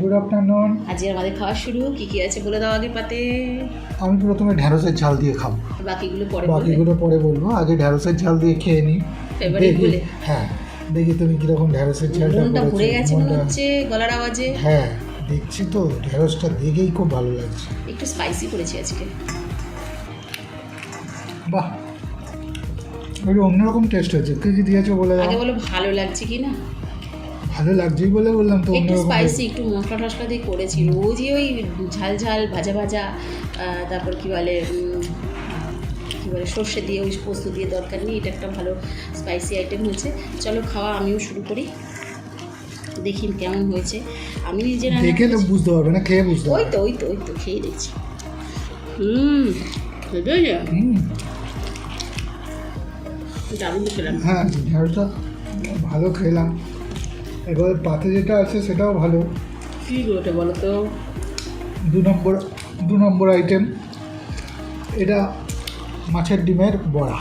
Good afternoon আজকে আমাদের খাওয়া শুরু। কি কি আছে বলে দাও আগে পাতে? আমি প্রথমে ঢ্যাঁড়সের ঝাল দিয়ে খাব। বাকিগুলো পরে বাকিগুলো পরে বলব। আগে ঢ্যাঁড়সের ঝাল দিয়ে খেয়ে নিই দেখি বলে। হ্যাঁ দেখি তুমি কীরকম ঢ্যাঁড়সের ঝালটা ভরে গেছে মনে হচ্ছে গলার আওয়াজে। হ্যাঁ দেখছি তো ঢ্যাঁড়সটা দেখেই খুব ভালো লাগছে। একটু স্পাইসি করেছি আজকে। বাহ। একটু অন্যরকম টেস্ট হচ্ছে কী কি দিয়েছ বলে দাও। আগে বলো ভালো লাগছে কি না? ভালো লাগছেই বলে বললাম তো একটু স্পাইসি একটু মশলা টশলা দিয়ে করেছি রোজই ওই ঝাল ঝাল ভাজা ভাজা তারপর কি বলে কি বলে সর্ষে দিয়ে ওই পোস্ত দিয়ে দরকার নেই এটা একটা ভালো স্পাইসি আইটেম হয়েছে। চলো খাওয়া আমিও শুরু করি। দেখি কেমন হয়েছে। আমি নিজে দেখে বুঝতে পারবে না খেয়ে বুঝতে ওই তো ওই তো ওই তো খেয়ে দেখছি। হুম দারুণ খেলাম। হ্যাঁ ভালো খেলাম। এবার পাতে যেটা আছে সেটাও ভালো। কী ওটা বলো তো দু নম্বর দু নম্বর আইটেম এটা মাছের ডিমের বড়া।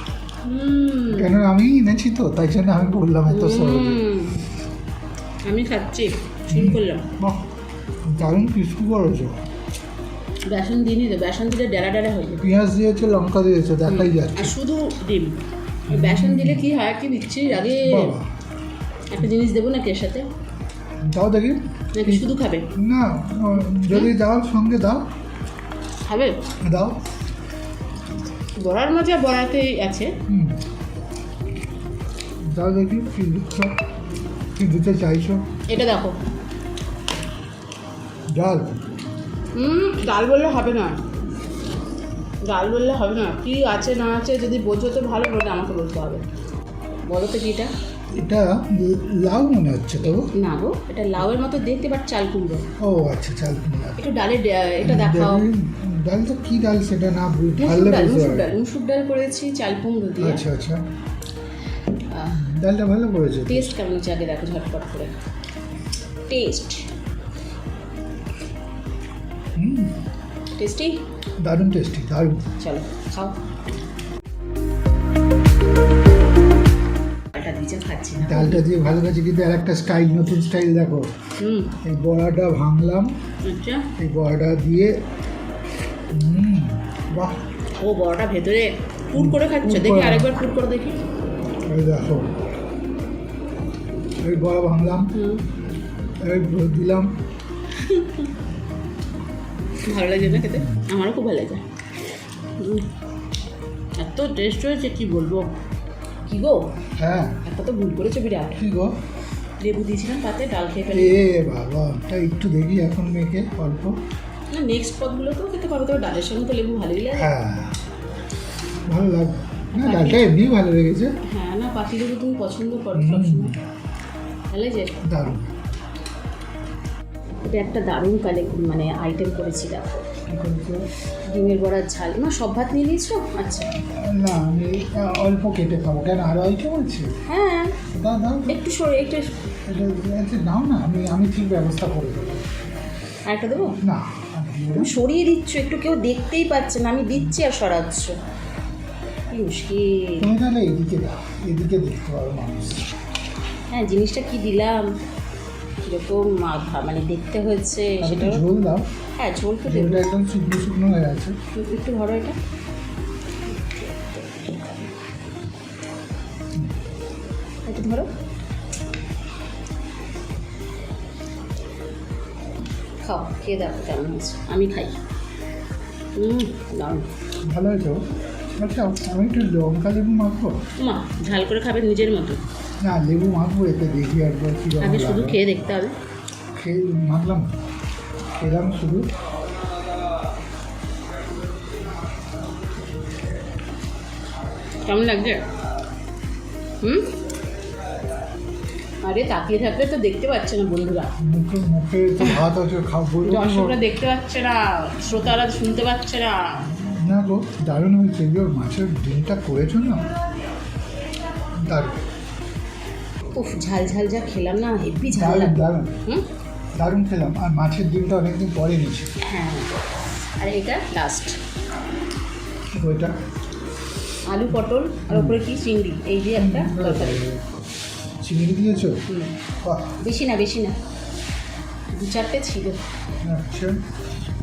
কেন আমি এনেছি তো তাই জন্য আমি বললাম এত সহজে। আমি খাচ্ছি শুরু করলাম। বাহ দারুণ ক্রিস্পি করেছ বেসন দিনই তো বেসন দিলে ডেলা ডেলা হয়ে যাবে। পেঁয়াজ দিয়েছে লঙ্কা দিয়েছে দেখাই যাচ্ছে। আর শুধু ডিম। বেসন দিলে কি হয় কি দিচ্ছি? আগে একটা জিনিস দেবো নাকি এর সাথে? দাও দেখি। নাকি শুধু খাবে? না যদি দাও সঙ্গে দাও। খাবে? দাও। বড়ার মজা বড়াতেই আছে। হুম। দাও দেখি কী দিচ্ছ? কী দিতে চাইছো? এটা দেখো। ডাল। হুম ডাল বললে হবে না। ডাল বললে হবে না। কি আছে না আছে যদি বোঝো তো ভালো বলে আমাকে বলতে হবে। বলো তো কি এটা লাউ মনে হচ্ছে তো? না গো এটা লাউয়ের মতো দেখতে বাট চাল কুমড়ো। ও আচ্ছা চাল কুমড়া। একটু ডালের এটা দেখাও। ডাল তো কি ডাল সেটা না মুসুর ডাল মুসুর ডাল ডাল করেছি চাল কুমড়ো দিয়ে। আচ্ছা আচ্ছা। ডালটা ভালো করেছে। টেস্ট কেমন হচ্ছে? আগে দেখো ঝটপট করে। টেস্ট হুম। টেস্টি দারুণ টেস্টি দারুণ। চলো খাও। দিয়েছে খাচ্ছি না। ডালটা দিয়ে ভালো কাছে কিন্তু আর একটা স্টাইল নতুন স্টাইল দেখো। এই বড়াটা ভাঙলাম। আচ্ছা। এই বড়াটা দিয়ে বাহ। ও বড়টা ভেতরে ফুট করে খাচ্ছ। দেখি আরেকবার ফুট করে দেখি। এই দেখো। এই বড়া ভাঙলাম। এই দিলাম। ভালো লাগে না খেতে? আমারও খুব ভালো লাগে। এত টেস্ট হয়েছে কি বলব? কি গো? হ্যাঁ। একটা তো ভুল করেছ বিরাট। কি গো? লেবু দিয়েছিলাম পাতে ডাল খেয়ে ফেলে। এ বাবা তা একটু দেখি এখন মেখে অল্প। না নেক্সট পদগুলো তো খেতে পারবে তবে ডালের সঙ্গে তো লেবু ভালোই লাগে। হ্যাঁ। ভালো লাগবে না ডালটা এমনি ভালো লেগেছে। হ্যাঁ না পাতি লেবু তুমি পছন্দ করো। সবসময়। ভালো যে দারুণ। এটা একটা দারুণ কালেক্ট মানে আইটেম করেছি দেখো? ডিমের বড়ার ঝাল। না সব ভাত নিয়ে নিয়েছো? আচ্ছা। না আমি অল্প কেটে খাব। কেন আরও আইটেম আছে হ্যাঁ। দাও দাও। একটু সরে একটু এটা নাও না আমি আমি ঠিক ব্যবস্থা করে দেবো। আরেকটা দেবো? না আর দিও সরিয়ে দিচ্ছ একটু কেউ দেখতেই পাচ্ছে না আমি দিচ্ছি আর সরাচ্ছ। কি মুশকিল। তুমি তাহলে এদিকে দাও এদিকে দেখতে পারো মানুষ। হ্যাঁ জিনিসটা কি দিলাম? কীরকম মাথা? মানে দেখতে হয়েছে সেটা ঝোল দাও। হ্যাঁ ঝোল তো ঝোলটা একদম শুকনো শুকনো হয়ে আছে। একটু ধরো এটা। একটু ধরো। খাও খেয়ে দেখো কেমন হয়েছে? আমি খাই। হুম দারুণ। ভালো হয়েছে। আচ্ছা আমি একটু লঙ্কা লেবু মাখবো? মা ঝাল করে খাবে নিজের মতো। না লেবু মাখবো এতে দেখি একবার কি আগে শুধু খেয়ে দেখতে হবে। খেয়ে মাখলাম। খেলাম শুধু। কেমন লাগছে? হুম? আরে তাকিয়ে থাকলে তো দেখতে পাচ্ছে না বন্ধুরা। মুখে মুখে তো ভাত আছে খাও বলব দর্শকরা দেখতে পাচ্ছে না শ্রোতারা শুনতে পাচ্ছে না। না গো দারুণ হয়েছে। এই যে ওর মাছের ডিমটা করেছ না? দারুণ। উফ ঝাল ঝাল যা খেলাম না হেভি ঝাল দারুণ দারুণ। হুম? দারুণ খেলাম। আর মাছের ডিমটা অনেকদিন পরে নিয়েছি হ্যাঁ আর এটা লাস্ট ওইটা আলু পটল আর ওপরে কি? চিংড়ি। এই দিয়ে একটা তরকারি। চিংড়ি দিয়েছ। বেশি না বেশি না। দু চারটে ছিল। আচ্ছা।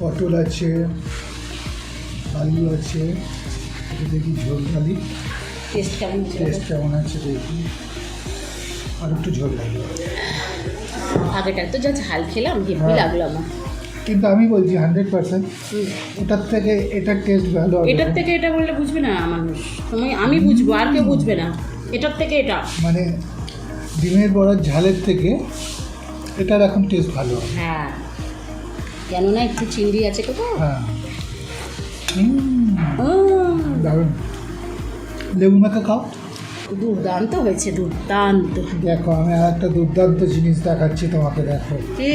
পটল আছে আলু আছে এটা দেখি ঝোল ডালি টেস্ট কেমন টেস্ট কেমন আছে দেখি। আর একটু ঝোল লাগবে আগেটা তো যা ঝাল খেলাম হেভি হ্যাঁ। লাগল আমার। কিন্তু আমি বলছি হান্ড্রেড পার্সেন্ট। ওটার থেকে এটার টেস্ট ভালো এটার থেকে এটা বললে বুঝবে না মানুষ। তুমি আমি বুঝব আর কেউ বুঝবে না। এটার থেকে এটা। মানে ডিমের বড়ার ঝালের থেকে এটার এখন টেস্ট ভালো হ্যাঁ। কেননা একটু চিংড়ি আছে তো হ্যাঁ। দারুণ। লেবু মাখা খাও। দুর্দান্ত হয়েছে দুর্দান্ত। দেখো আমি আর একটা দুর্দান্ত জিনিস দেখাচ্ছি তোমাকে দেখো। কি?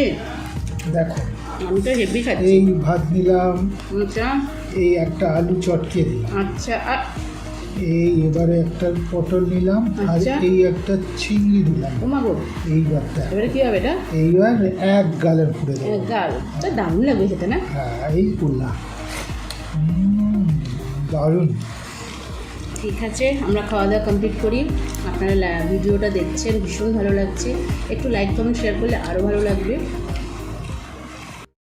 দেখো আমি তো হেভি খাচ্ছি। এই ভাত নিলাম আচ্ছা। এই একটা আলু চটকে দিলাম। আচ্ছা আর এই এবারে একটা পটল নিলাম আর আচ্ছা। এই একটা চিংড়ি দিলাম। গো। এইবারটা এবারে কী হবে এটা? এইবার এক গালের ফুড়ে দেবো। গাল। তো দারুণ লাগবে খেতে না? হ্যাঁ এই করলাম। দারুণ। ঠিক আছে, আমরা খাওয়া দাওয়া কমপ্লিট করি। আপনারা ভিডিওটা দেখছেন, ভীষণ ভালো লাগছে। একটু লাইক কমেন্ট শেয়ার করলে আরও ভালো লাগবে।